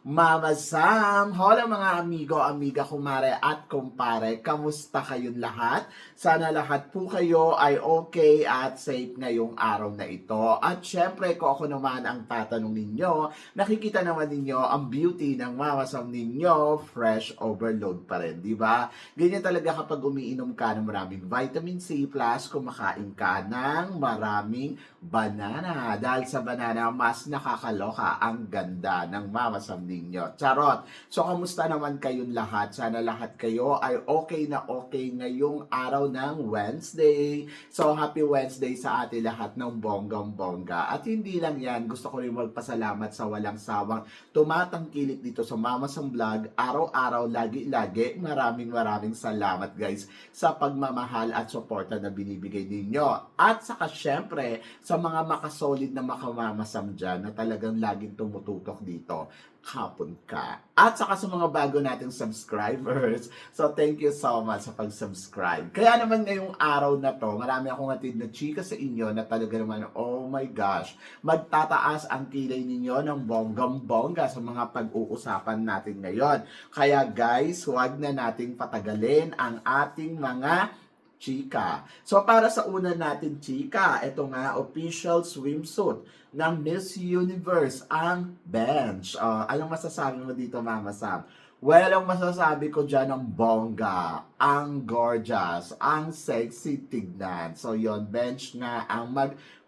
Mama Sam. Hola mga amigo, amiga, kumare at kumpare. Kamusta kayong lahat? Sana lahat po kayo ay okay at safe ngayong araw na ito. At syempre, kung ako naman ang tatanong ninyo, nakikita naman ninyo ang beauty ng Mama Sam ninyo, fresh overload pa rin, di ba? Ganyan talaga kapag umiinom ka ng maraming vitamin C plus kumakain ka ng maraming banana. Dahil sa banana, mas nakakaloka ang ganda ng mamasam ninyo. Charot! So, kamusta naman kayong lahat? Sana lahat kayo ay okay na okay ngayong araw ng Wednesday. So, happy Wednesday sa atin lahat ng bonggang-bongga. At hindi lang yan, gusto ko rin magpasalamat sa walang sawang tumatangkilik dito sa Mamasam Vlog. Araw-araw, lagi-lagi. Maraming maraming salamat guys sa pagmamahal at suporta na binibigay ninyo. At saka syempre, sa mga makasolid na makamamasam dyan na talagang laging tumututok dito, hapon ka. At saka sa mga bago nating subscribers, so thank you so much sa pag-subscribe. Kaya naman ngayong araw na to, marami akong hatid na chika sa inyo na talaga naman, oh my gosh, magtataas ang kilay ninyo ng bonggang-bongga sa mga pag-uusapan natin ngayon. Kaya guys, huwag na nating patagalin ang ating mga chika. So para sa una natin chika, ito nga official swimsuit ng Miss Universe ang bench. Uh, anong masasabi mo dito Mama Sam? Well, ang masasabi ko dyan ang bongga, ang gorgeous, ang sexy tignan. So yon bench nga ang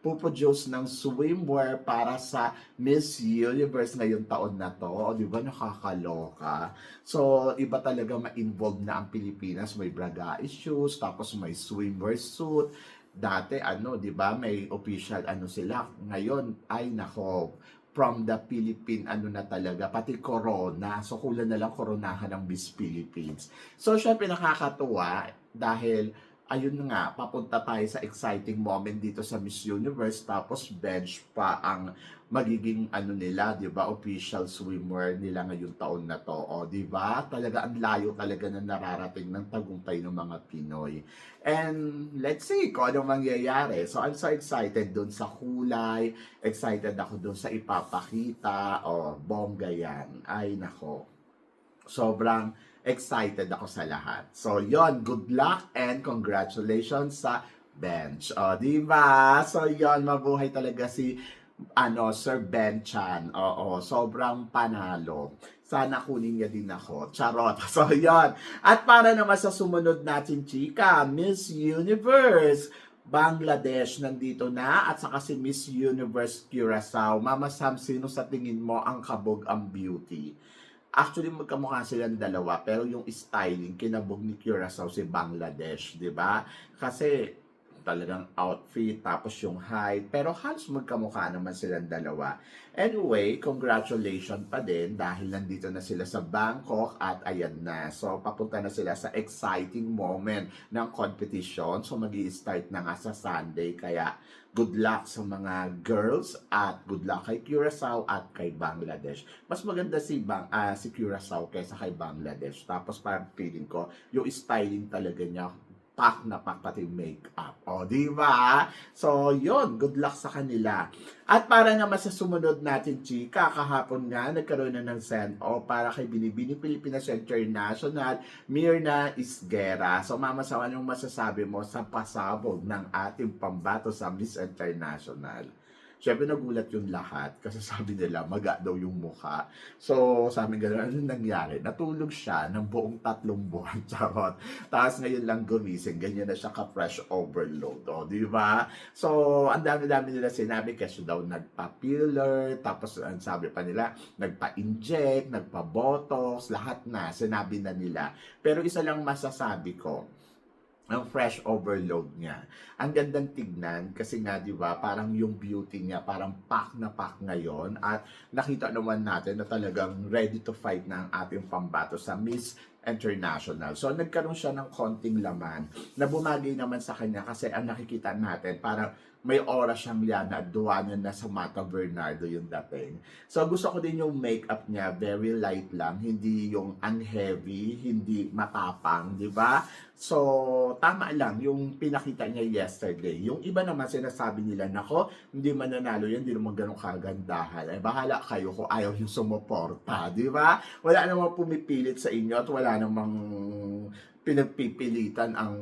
magpuproduce ng swimwear para sa Miss Universe ngayong taon na to. O, di ba nakakaloka? So, iba talaga ma-involve na ang Pilipinas. May braga issues, tapos may swimwear suit. Dati, ano, di ba, may official, ano sila. Ngayon, ay nako, from the Philippine ano na talaga, pati corona. So, kulang na lang koronahan ng Miss Philippines. So, syempre nakakatuwa dahil ayun nga, papunta tayo sa exciting moment dito sa Miss Universe tapos bench pa ang magiging ano nila, 'di ba, official swimwear nila ngayong taon na to. O, 'di ba? Talaga ang layo talaga na nararating ng tagumpay ng mga Pinoy. And let's see kung ano mangyayari. So I'm so excited dun sa kulay, excited ako dun sa ipapakita. O, bongga yan. Ay nako. Sobrang excited ako sa lahat. So, yon good luck and congratulations sa bench. O, di ba? So, yon mabuhay talaga si ano, Sir Ben Chan. Oo, sobrang panalo. Sana kunin niya din ako. Charot. So, yon. At para naman sa sumunod natin, chika, Miss Universe. Bangladesh nandito na at saka si Miss Universe Curacao. Mama Sam, sino sa tingin mo ang kabog ang beauty? Actually, magkamukha silang dalawa, pero yung styling, kinabog ni Curacao si Bangladesh, di ba? Kasi talagang outfit, tapos yung height, pero halos magkamukha naman silang dalawa. Anyway, congratulations pa din dahil nandito na sila sa Bangkok at ayan na. So, papunta na sila sa exciting moment ng competition. So, mag start na nga sa Sunday. Kaya, good luck sa mga girls at good luck kay Curacao at kay Bangladesh. Mas maganda si, Bang, ah, si Curacao kaysa kay Bangladesh. Tapos parang feeling ko, yung styling talaga niya, pak na pak pati makeup. O, di ba? So, yon good luck sa kanila. At para naman sa sumunod natin, chika, kahapon nga, nagkaroon na ng send-off para kay Binibini Pilipinas International, Mirna Isguera. So, mama, sa anong masasabi mo sa pasabog ng ating pambato sa Miss International? Siyempre nagulat yung lahat kasi sabi nila maga daw yung mukha. So sabi gano'n, ano nangyari? Natulog siya ng buong tatlong buwan, charot. Tapos ngayon lang gumising, ganyan na siya ka-fresh overload. O, di ba? So, ang dami-dami nila sinabi kasi daw nagpa-pillar, tapos ang sabi pa nila, nagpa-inject, nagpa-botox, lahat na, sinabi na nila. Pero isa lang masasabi ko, ang fresh overload niya. Ang gandang tignan kasi nga 'di ba, parang yung beauty niya parang pack na pack ngayon at nakita naman natin na talagang ready to fight na ang ating pambato sa Miss International. So nagkaroon siya ng konting laman na bumagay naman sa kanya kasi ang nakikita natin parang may oras siyang Liana at na sa Mata Bernardo yung dating. So gusto ko din yung makeup niya, very light lang, hindi yung unheavy, hindi matapang, di ba? So, tama lang yung pinakita niya yesterday. Yung iba naman sinasabi nila, nako, hindi mananalo yan, hindi naman ganun kagandahan. Eh, bahala kayo kung ayaw yung sumuporta, di ba? Wala namang pumipilit sa inyo at wala namang pinagpipilitan ang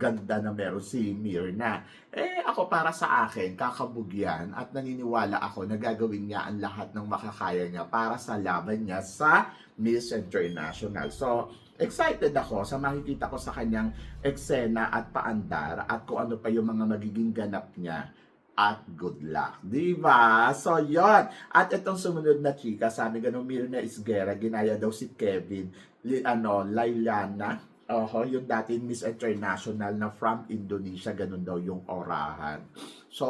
ganda na meron si Mirna. Eh, ako para sa akin, kakabugyan at naniniwala ako na gagawin niya ang lahat ng makakaya niya para sa laban niya sa Miss International. So, excited ako sa makikita ko sa kanyang eksena at paandar at kung ano pa yung mga magiging ganap niya at good luck. Di ba? So, yon At itong sumunod na chika, sabi ganun, Mirna Isguera, ginaya daw si Kevin, li, ano, Lailana, Oho, yung dating Miss International na from Indonesia, ganun daw yung orahan. So,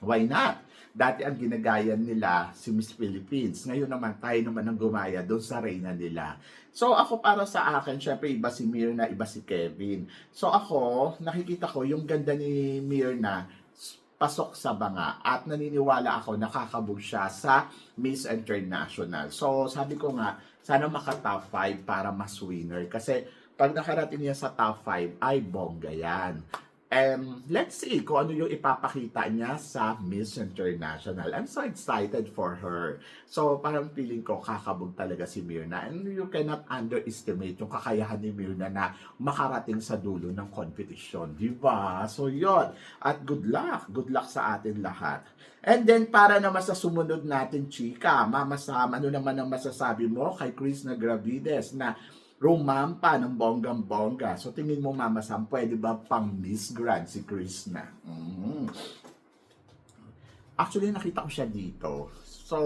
why not? Dati ang ginagayan nila si Miss Philippines. Ngayon naman, tayo naman ang gumaya doon sa reyna nila. So, ako para sa akin, syempre iba si Mirna, iba si Kevin. So, ako, nakikita ko yung ganda ni Mirna, pasok sa banga at naniniwala ako nakakabog siya sa Miss International. So, sabi ko nga, sana maka top 5 para mas winner. Kasi pag nakarating niya sa top 5, ay bongga yan. And let's see kung ano yung ipapakita niya sa Miss International. I'm so excited for her. So, parang feeling ko kakabog talaga si Mirna. And you cannot underestimate yung kakayahan ni Mirna na makarating sa dulo ng competition. Di ba? So, yon At good luck. Good luck sa atin lahat. And then, para naman sa sumunod natin, chika, Mama Sam, ano naman ang masasabi mo kay Chris na Gravides na rumampa ng bonggang-bongga. So, tingin mo, Mama Sam, pwede ba pang Miss Grand si Chris na? Mhm. Actually, nakita ko siya dito. So,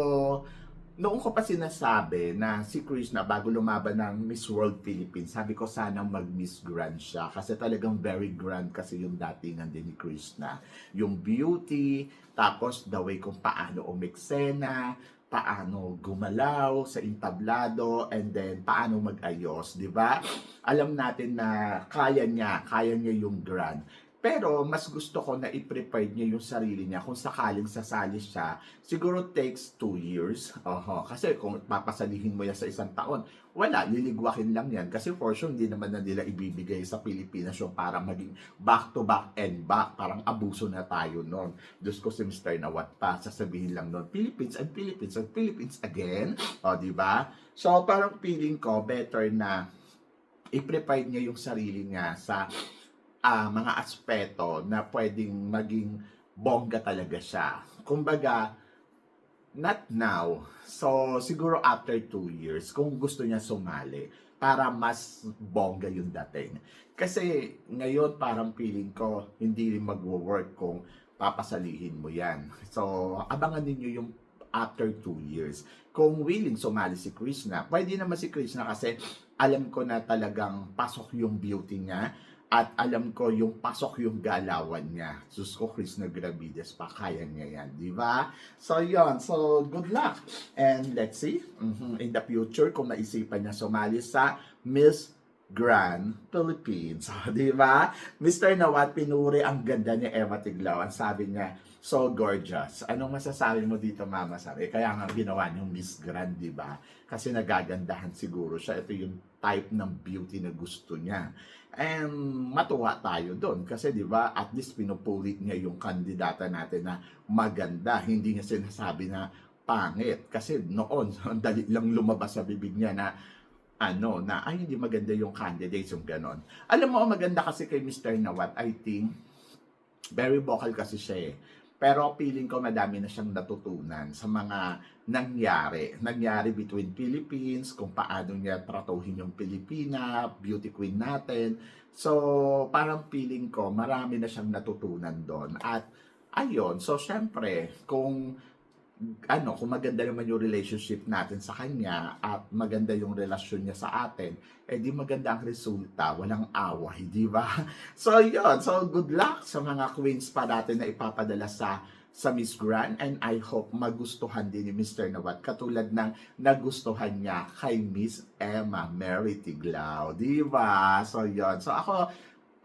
noong ko pa sinasabi na si Chris na bago lumaban ng Miss World Philippines, sabi ko sana mag-Miss Grand siya. Kasi talagang very grand kasi yung datingan din ni Chris na. Yung beauty, tapos the way kung paano umiksena, paano gumalaw sa entablado, and then paano mag-ayos, di ba? Alam natin na kaya niya, kaya niya yung grand. Pero mas gusto ko na i-prepare niya yung sarili niya kung sakaling sasali siya. Siguro takes two years. Oho. Kasi kung papasalihin mo yan sa isang taon, wala, liligwakin lang yan. Kasi for sure, hindi naman na nila ibibigay sa Pilipinas yung para maging back to back and back. Parang abuso na tayo noon. Diyos ko si Mr. Nawat pa, sasabihin lang noon, Philippines and Philippines and Philippines again. O, di ba? So, parang feeling ko, better na i-prepare niya yung sarili niya sa ah, mga aspeto na pwedeng maging bongga talaga siya. Kumbaga, not now. So, siguro after two years, kung gusto niya sumali, para mas bongga yung dating. Kasi ngayon parang feeling ko, hindi rin magwo-work kung papasalihin mo yan. So, abangan ninyo yung after two years. Kung willing sumali si Krishna, pwede naman si Krishna kasi alam ko na talagang pasok yung beauty niya at alam ko yung pasok yung galawan niya. Sus ko, Chris na Gravides pa, kaya niya yan, di ba? So, yon So, good luck. And let's see, mhm, in the future, kung maisipan niya sumali sa Miss Grand Philippines. di ba? Mr. Nawat, pinuri ang ganda ni Eva Tiglao. Ang sabi niya, so gorgeous. Anong masasabi mo dito, Mama? Sabi, kaya nga ginawa niyong Miss Grand, di ba? Kasi nagagandahan siguro siya. Ito yung type ng beauty na gusto niya. And matuwa tayo doon kasi 'di ba at least pinupulit niya yung kandidata natin na maganda, hindi niya sinasabi na pangit kasi noon ang dali lang lumabas sa bibig niya na ano na ay hindi maganda yung candidates yung ganon. Alam mo maganda kasi kay Mr. Nawat, I think very vocal kasi siya eh. Pero feeling ko madami na siyang natutunan sa mga nangyari. Nangyari between Philippines, kung paano niya tratuhin yung Pilipina, beauty queen natin. So, parang feeling ko marami na siyang natutunan doon. At ayun, so syempre, kung ano, kung maganda naman yung relationship natin sa kanya at maganda yung relasyon niya sa atin, eh di maganda ang resulta, walang away, di ba? So yun, so good luck sa mga queens pa natin na ipapadala sa sa Miss Grand and I hope magustuhan din ni Mr. Nawat katulad ng nagustuhan niya kay Miss Emma Mary Tiglao, di ba? So yun, so ako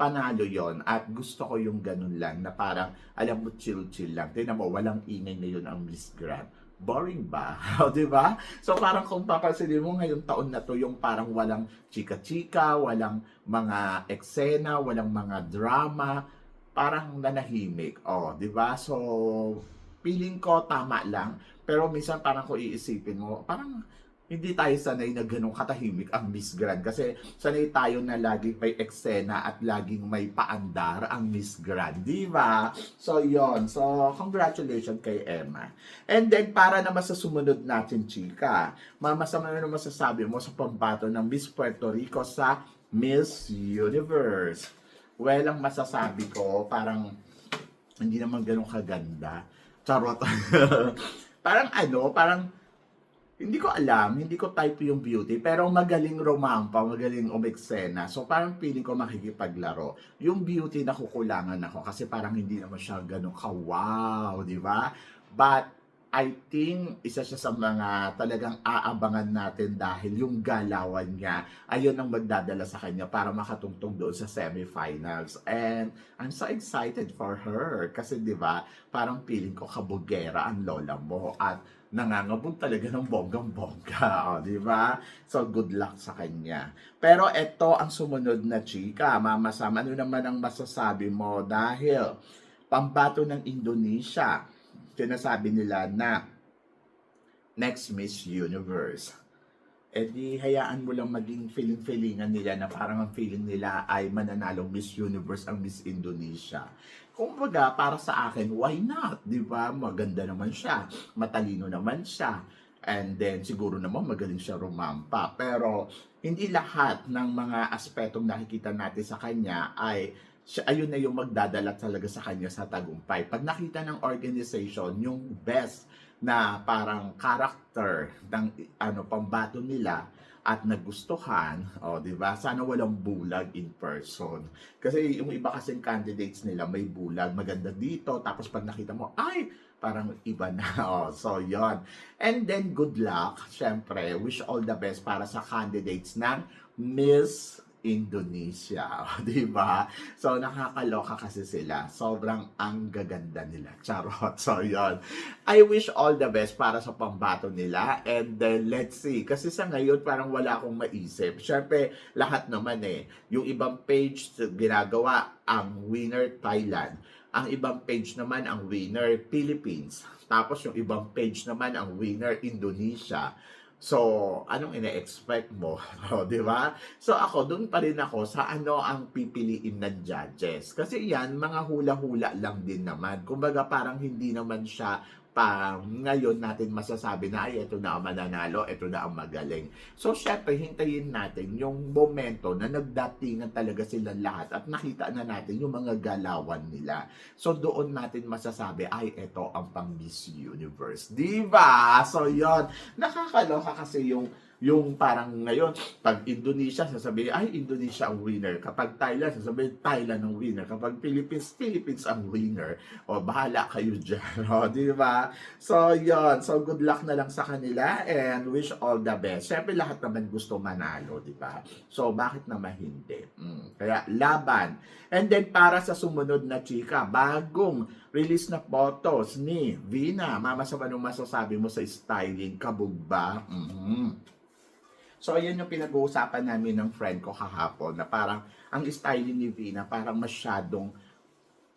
panalo yon at gusto ko yung ganun lang na parang alam mo chill-chill lang. Tingnan mo, walang ingay na yun ang Miss Grand. Boring ba? O, di ba? So parang kung papansinin mo ngayong taon na to, yung parang walang chika-chika, walang mga eksena, walang mga drama, parang nanahimik. O, di ba? So, feeling ko tama lang. Pero minsan parang kung iisipin mo, parang hindi tayo sanay na ganun katahimik ang Miss Grand. Kasi sanay tayo na laging may eksena at laging may paandar ang Miss Grand. Di ba? So, yon So, congratulations kay Emma. And then, para naman sa sumunod natin, chika, mamasama na naman masasabi mo sa pambato ng Miss Puerto Rico sa Miss Universe. Well, ang masasabi ko, parang hindi naman ganun kaganda. Charot. parang ano, parang hindi ko alam, hindi ko type yung beauty, pero magaling romampa, magaling umeksena. So parang feeling ko makikipaglaro. Yung beauty na kukulangan ako kasi parang hindi naman siya ganun ka-wow, di ba? But I think isa siya sa mga talagang aabangan natin dahil yung galawan niya, ayun ang magdadala sa kanya para makatungtong doon sa semifinals. And I'm so excited for her kasi 'di ba, parang feeling ko kabugera ang lola mo at nangangabog talaga ng bonggang-bongga, o, di ba? So, good luck sa kanya. Pero ito ang sumunod na chika, Mama Sam, ano naman ang masasabi mo dahil pambato ng Indonesia, sinasabi nila na next Miss Universe. Eh di hayaan mo lang maging feeling-feelingan nila na parang ang feeling nila ay mananalong Miss Universe ang Miss Indonesia. Kung baga, para sa akin, why not? Di ba? Maganda naman siya. Matalino naman siya. And then, siguro naman magaling siya rumampa. Pero, hindi lahat ng mga aspetong nakikita natin sa kanya ay siya, ayun na yung magdadala talaga sa kanya sa tagumpay. Pag nakita ng organization, yung best na parang character ng ano pambato nila at nagustuhan, o di ba? Sana walang bulag in person. Kasi yung iba kasing candidates nila may bulag, maganda dito, tapos pag nakita mo, ay, parang iba na. Oh, so, yon And then, good luck. Siyempre, wish all the best para sa candidates ng Miss Indonesia, di ba? So, nakakaloka kasi sila. Sobrang ang gaganda nila. Charot. So, yon. I wish all the best para sa pambato nila. And then, let's see. Kasi sa ngayon, parang wala akong maisip. Siyempre, lahat naman eh. Yung ibang page, ginagawa ang winner Thailand. Ang ibang page naman, ang winner Philippines. Tapos, yung ibang page naman, ang winner Indonesia. So, anong ina-expect mo? O, di ba? So, ako, doon pa rin ako sa ano ang pipiliin ng judges. Kasi yan, mga hula-hula lang din naman. Kumbaga, parang hindi naman siya pa ngayon natin masasabi na ay ito na ang mananalo, ito na ang magaling. So syempre hintayin natin yung momento na nagdatingan talaga silang lahat at nakita na natin yung mga galawan nila. So doon natin masasabi ay ito ang pang Miss Universe. Di ba? So yon nakakaloka kasi yung yung parang ngayon, pag Indonesia, sasabihin, ay, Indonesia ang winner. Kapag Thailand, sasabihin, Thailand ang winner. Kapag Philippines, Philippines ang winner. O, bahala kayo dyan. O, di ba? So, yon So, good luck na lang sa kanila and wish all the best. Siyempre, lahat naman gusto manalo, di ba? So, bakit naman hindi? Mm, kaya, laban. And then, para sa sumunod na chika, bagong release na photos ni Vina. Mama, sa anong masasabi mo sa styling? Kabog ba? Mhm. So, ayan yung pinag-uusapan namin ng friend ko kahapon na parang ang styling ni Vina parang masyadong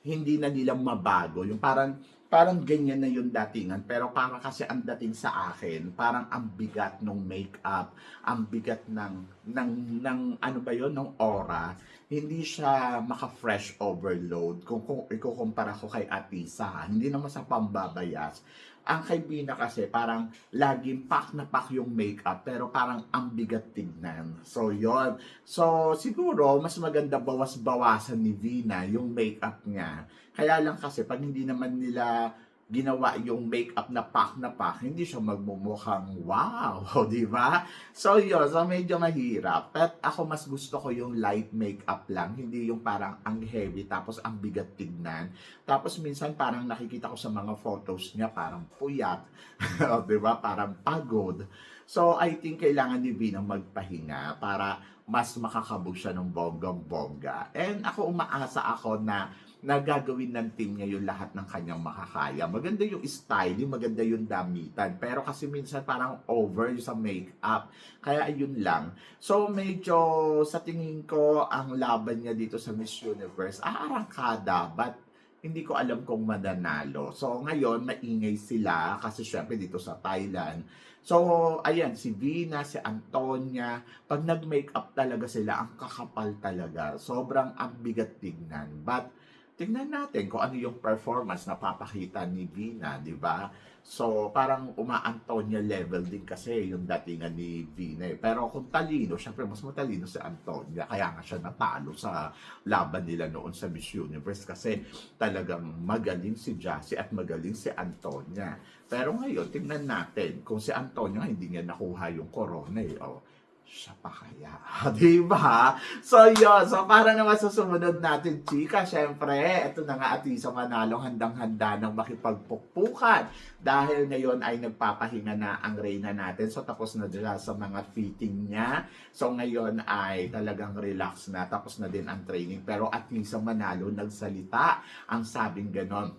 hindi na nila mabago. Yung parang parang ganyan na yung datingan. Pero parang kasi ang dating sa akin, parang ang bigat ng makeup, ang bigat ng, ng, ng ano ba yon ng aura. Hindi siya maka-fresh overload. Kung, kung ikukumpara ko kay Atisa, hindi naman sa pambabayas ang kay Bina kasi parang laging pak na pak yung makeup pero parang ang bigat tignan. So yon. So siguro mas maganda bawas-bawasan ni Vina yung makeup niya. Kaya lang kasi pag hindi naman nila ginawa yung makeup na pak na pak, hindi siya magmumukhang wow, di ba? So yun, so medyo mahirap. But ako mas gusto ko yung light makeup lang, hindi yung parang ang heavy tapos ang bigat tignan. Tapos minsan parang nakikita ko sa mga photos niya parang puyat, di ba? Parang pagod. So, I think kailangan ni Vina magpahinga para mas makakabog siya ng bonggang-bongga. And ako, umaasa ako na nagagawin ng team niya yung lahat ng kanyang makakaya. Maganda yung styling, maganda yung damitan. Pero kasi minsan parang over yung sa makeup. Kaya yun lang. So medyo sa tingin ko, ang laban niya dito sa Miss Universe, aarangkada. But hindi ko alam kung mananalo. So ngayon, maingay sila kasi syempre dito sa Thailand. So, ayan, si Vina, si Antonia, pag nag-makeup talaga sila, ang kakapal talaga. Sobrang ang bigat tignan. But, tingnan natin kung ano yung performance na papakita ni Vina, di ba? So, parang uma-Antonia level din kasi yung datingan ni Vina. eh. Pero kung talino, syempre mas matalino si Antonia. Kaya nga siya natalo sa laban nila noon sa Miss Universe kasi talagang magaling si Jassy at magaling si Antonia. Pero ngayon, tingnan natin kung si Antonia hindi niya nakuha yung corona eh. Oh, siya pa kaya. Di ba? So, yun. So, para naman sa sumunod natin, chika, syempre, ito na nga at sa manalong handang-handa ng makipagpukpukan. Dahil ngayon ay nagpapahinga na ang reyna natin. So, tapos na dila sa mga fitting niya. So, ngayon ay talagang relax na. Tapos na din ang training. Pero at sa manalo, nagsalita. Ang sabing ganon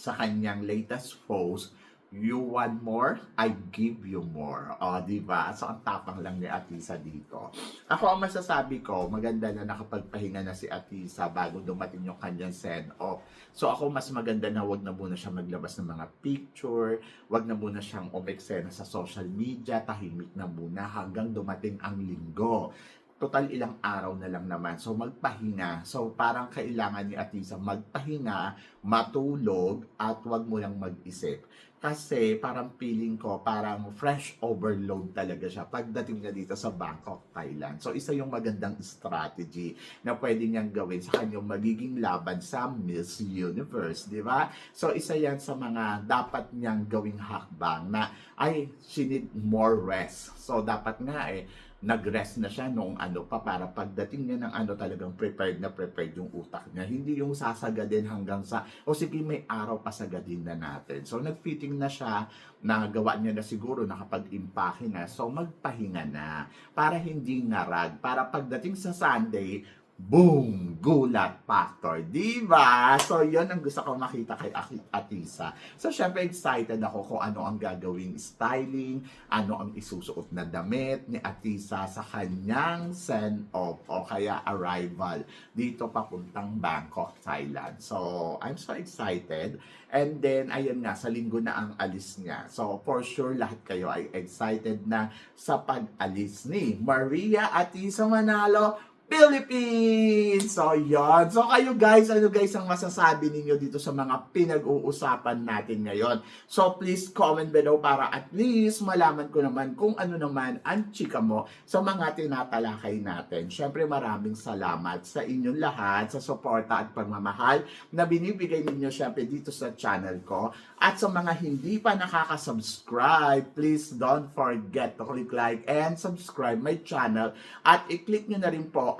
sa kanyang latest post, You want more? I give you more. O, di ba? So, ang tapang lang ni Atisa dito. Ako, ang masasabi ko, maganda na nakapagpahinga na si Atisa bago dumating yung kanyang send-off. So, ako, mas maganda na wag na muna siya maglabas ng mga picture, wag na muna siyang umeksena sa social media, tahimik na muna hanggang dumating ang linggo total ilang araw na lang naman. So magpahinga. So parang kailangan ni Atisa magpahinga, matulog, at wag mo lang mag-isip. Kasi parang feeling ko, parang fresh overload talaga siya pagdating niya dito sa Bangkok, Thailand. So isa yung magandang strategy na pwede niyang gawin sa kanyang magiging laban sa Miss Universe, di ba? So isa yan sa mga dapat niyang gawing hakbang na ay, she need more rest. So dapat nga eh, nag-rest na siya nung ano pa para pagdating niya ng ano talagang prepared na prepared yung utak niya. Hindi yung sasagadin hanggang sa, o sige may araw pa sagadin na natin. So nag-fitting na siya, nagawa niya na siguro nakapag-impake na. So magpahinga na para hindi ngarag. Para pagdating sa Sunday, boom! Gulat factor. Di ba? So, yun ang gusto ko makita kay Atisa. So, syempre excited ako kung ano ang gagawing styling, ano ang isusuot na damit ni Atisa sa kanyang send-off o kaya arrival dito papuntang Bangkok, Thailand. So, I'm so excited. And then, ayun nga, sa linggo na ang alis niya. So, for sure, lahat kayo ay excited na sa pag-alis ni Maria Atisa Manalo Philippines! So, yon. So, kayo guys, ano guys ang masasabi ninyo dito sa mga pinag-uusapan natin ngayon? So, please comment below para at least malaman ko naman kung ano naman ang chika mo sa mga tinatalakay natin. Siyempre, maraming salamat sa inyong lahat sa suporta at pagmamahal na binibigay ninyo siyempre dito sa channel ko. At sa mga hindi pa nakaka-subscribe, please don't forget to click like and subscribe my channel at i-click nyo na rin po